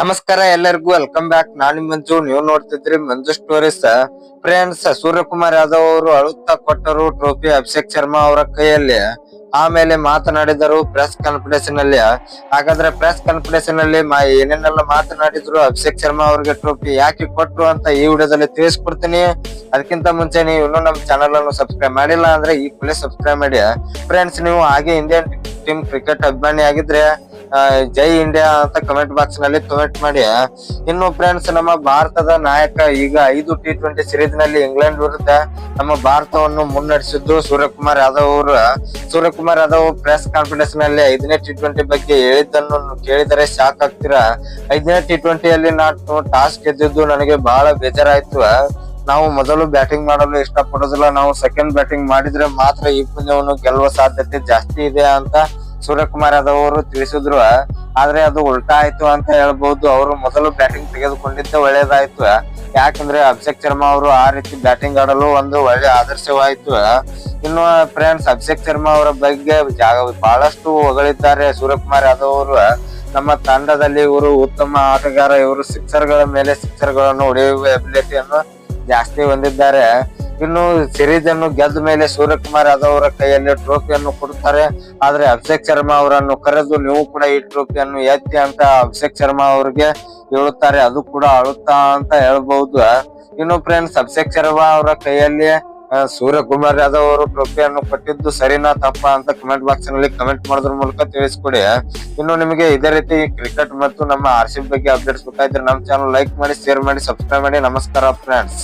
ನಮಸ್ಕಾರ ಎಲ್ಲರಿಗೂ welcome back ನಾನು ಮಂಜು, ನೀವು ನೋಡ್ತಿದ್ರಿ ಮಂಜು ಸ್ಟೋರೀಸ್ ಫ್ರೆಂಡ್ಸ್ ಸೂರ್ಯಕುಮಾರ್ ಯಾದವ್ ಅವರು ಅಳುತ್ತಾ ಕೊಟ್ಟರು ಟ್ರೋಫಿ ಅಭಿಷೇಕ್ ಶರ್ಮಾ ಅವರ ಕೈಯಲ್ಲಿ. ಆಮೇಲೆ ಮಾತನಾಡಿದರು ಪ್ರೆಸ್ ಕಾನ್ಫರೆನ್ಸ್ನಲ್ಲಿ. ಹಾಗಾದ್ರೆ ಪ್ರೆಸ್ ಕಾನ್ಫರೆನ್ಸ್ನಲ್ಲಿ ಏನೇನೆಲ್ಲ ಮಾತನಾಡಿದ್ರು ಅಭಿಷೇಕ್ ಶರ್ಮಾ ಅವ್ರಿಗೆ ಟ್ರೋಫಿ ಯಾಕೆ ಕೊಟ್ರು ಅಂತ ಈ ವಿಡಿಯೋದಲ್ಲಿ ತಿಳಿಸ್ಕೊಡ್ತೀನಿ. ಅದಕ್ಕಿಂತ ಮುಂಚೆ ನೀವು ಇನ್ನೂ ನಮ್ಮ ಚಾನಲ್ ಅನ್ನು ಸಬ್ಸ್ಕ್ರೈಬ್ ಮಾಡಿಲ್ಲ ಅಂದ್ರೆ ಈ ಕೂಡಲೇ ಸಬ್ಸ್ಕ್ರೈಬ್ ಮಾಡಿ. ಫ್ರೆಂಡ್ಸ್ ನೀವು ಹಾಗೆ ಇಂಡಿಯನ್ ಟೀಮ್ ಕ್ರಿಕೆಟ್ ಅಭಿಮಾನಿ ಆಗಿದ್ರೆ ಜೈ ಇಂಡಿಯಾ ಅಂತ ಕಮೆಂಟ್ ಬಾಕ್ಸ್ನಲ್ಲಿ ಕಮೆಂಟ್ ಮಾಡಿ. ಇನ್ನು ಫ್ರೆಂಡ್ಸ್ ನಮ್ಮ ಭಾರತದ ನಾಯಕ ಈಗ ಐದು ಟಿ ಟ್ವೆಂಟಿ ಸಿರೀಸ್ನಲ್ಲಿ ಇಂಗ್ಲೆಂಡ್ ವಿರುದ್ಧ ನಮ್ಮ ಭಾರತವನ್ನು ಮುನ್ನಡೆಸಿದ್ದು ಸೂರ್ಯಕುಮಾರ್ ಯಾದವ್ ಅವರು. ಸೂರ್ಯಕುಮಾರ್ ಯಾದವ್ ಪ್ರೆಸ್ ಕಾನ್ಫರೆನ್ಸ್ನಲ್ಲಿ ಐದನೇ ಟಿ ಟ್ವೆಂಟಿ ಬಗ್ಗೆ ಹೇಳಿದ್ದನ್ನು ಕೇಳಿದರೆ ಶಾಕ್ ಆಗ್ತೀರಾ? ಐದನೇ ಟಿ ಟ್ವೆಂಟಿಯಲ್ಲಿ ನಾನು ಟಾಸ್ ಗೆದ್ದಿದ್ದು ನನಗೆ ಬಹಳ ಬೇಜಾರಾಯ್ತು. ನಾವು ಮೊದಲು ಬ್ಯಾಟಿಂಗ್ ಮಾಡಲು ಇಷ್ಟಪಡೋದಿಲ್ಲ. ನಾವು ಸೆಕೆಂಡ್ ಬ್ಯಾಟಿಂಗ್ ಮಾಡಿದ್ರೆ ಮಾತ್ರ ಈ ಪಂದ್ಯವನ್ನು ಗೆಲ್ಲುವ ಸಾಧ್ಯತೆ ಜಾಸ್ತಿ ಇದೆ ಅಂತ ಸೂರ್ಯಕುಮಾರ್ ಯಾದವ್ ತಿಳಿಸಿದ್ರು. ಆದ್ರೆ ಅದು ಉಲ್ಟಾ ಆಯ್ತು ಅಂತ ಹೇಳ್ಬಹುದು ಅವರು ಮೊದಲು ಬ್ಯಾಟಿಂಗ್ ತೆಗೆದುಕೊಂಡಿದ್ದೆ, ಒಳ್ಳೇದಾಯ್ತು. ಯಾಕಂದ್ರೆ ಅಭಿಷೇಕ್ ಶರ್ಮಾ ಅವರು ಆ ರೀತಿ ಬ್ಯಾಟಿಂಗ್ ಆಡಲು ಒಂದು ಒಳ್ಳೆ ಆದರ್ಶವಾಯ್ತು. ಇನ್ನು ಫ್ರೆಂಡ್ಸ್ ಅಭಿಷೇಕ್ ಶರ್ಮಾ ಅವರ ಬಗ್ಗೆ ಜಾಗ ಬಹಳಷ್ಟು ಹೊಗಳಿದ್ದಾರೆ. ಸೂರ್ಯಕುಮಾರ್ ಯಾದವ್ ಅವರು ನಮ್ಮ ತಂಡದಲ್ಲಿ ಇವರು ಉತ್ತಮ ಆಟಗಾರ. ಇವರು ಸಿಕ್ಸರ್ಗಳ ಮೇಲೆ ಸಿಕ್ಸರ್ಗಳನ್ನು ಹೊಡೆಯುವ ಎಬಿಲಿಟಿಯನ್ನು ಜಾಸ್ತಿ ಹೊಂದಿದ್ದಾರೆ. ಇನ್ನು ಸಿರೀಸ್ ಗೆದ್ದ ಮೇಲೆ ಸೂರ್ಯಕುಮಾರ್ ಯಾದವ್ ಅವರ ಕೈಯಲ್ಲಿ ಟ್ರೋಫಿಯನ್ನು ಕೊಡುತ್ತಾರೆ. ಆದ್ರೆ ಅಭಿಷೇಕ್ ಶರ್ಮಾ ಅವರನ್ನು ಕರೆದು ನೀವು ಕೂಡ ಈ ಟ್ರೋಫಿಯನ್ನು ಎತ್ತಿ ಅಂತ ಅಭಿಷೇಕ್ ಶರ್ಮಾ ಅವರಿಗೆ ಹೇಳುತ್ತಾರೆ. ಅದು ಕೂಡ ಅಳುತ್ತಾ ಅಂತ ಹೇಳ್ಬಹುದು. ಇನ್ನು ಫ್ರೆಂಡ್ಸ್ ಅಭಿಷೇಕ್ ಶರ್ಮಾ ಅವರ ಕೈಯಲ್ಲಿ ಸೂರ್ಯಕುಮಾರ್ ಯಾದವ್ ಅವರು ಟ್ರೋಫಿಯನ್ನು ಕೊಟ್ಟಿದ್ದು ಸರಿನಾ ತಪ್ಪಾ ಅಂತ ಕಮೆಂಟ್ ಬಾಕ್ಸ್ನಲ್ಲಿ ಕಮೆಂಟ್ ಮಾಡೋದ್ರ ಮೂಲಕ ತಿಳಿಸ್ಕೊಡಿ. ಇನ್ನು ನಿಮಗೆ ಇದೇ ರೀತಿ ಕ್ರಿಕೆಟ್ ಮತ್ತು ನಮ್ಮ ಆರ್ ಬಗ್ಗೆ ಅಪ್ಡೇಟ್ಸ್ ಬೇಕಾದ್ರೆ ನಮ್ಮ ಚಾನಲ್ ಲೈಕ್ ಮಾಡಿ ಶೇರ್ ಮಾಡಿ ಸಬ್ಸ್ಕ್ರೈಬ್ ಮಾಡಿ. ನಮಸ್ಕಾರ ಫ್ರೆಂಡ್ಸ್